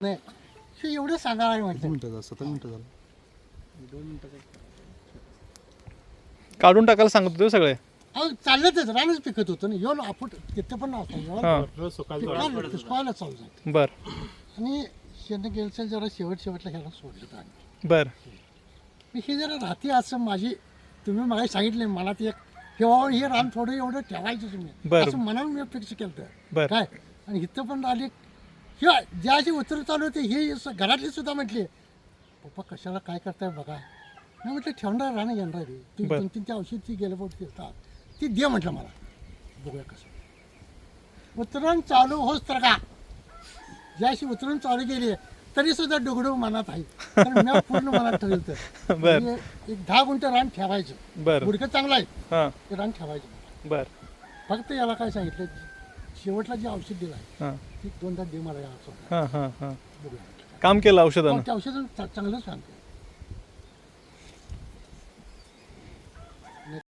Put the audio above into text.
नाही. हे एवढं सांगायला किती म्हटलं मिनिटं झालं सतरा मिनिटं झालं. काढून टाकायला सांगत होते हो सगळे. अहो चाललंच रानच पिकत होतं ना. एवढं आपण तिथं पण नव्हतं हां. पिकायला पिकवायला चालू झालं. बर. आणि शेणं गेलचं जरा शेवट शेवटला ह्याला सोडलं आम्ही. बर. मी हे जरा राहते असं माझी तुम्ही मला सांगितले मला ते एक ठेवावं हे रान थोडं एवढं ठेवायचं तुम्ही बरं. असं म्हणून मी फिक्स केलं बरं. काय? आणि इथं पण आले हे ज्याची उत्तर चालू होते हे घरातले सुद्धा म्हटले पप्पा कशाला काय करताय बघा? मी म्हटलं ठेवणार राहणं घेणार रे ती बरं. दोन तीन ते औषध ती गेलं पोट देतात. ती दे म्हटलं मला. बघूया कसं. उतरण चालू होच तर का? ज्याशी उतरून चालू केली तरी सुद्धा डुगडू मनात आहे. तर मी पूर्ण मनात ठरवलं बर. म्हणजे एक दहा गुंठ रान ठेवायचं. बर. गुडकं चांगलं आहे. हां. ते रान ठेवायचं. बर. फक्त याला काय सांगितलं? शेवटला जे औषध दिलं आहे हां. ते दोनदा दे मला या हां हां हां. बघूया. काम केलं औषधानं? ते औषध चांगलंच सांगते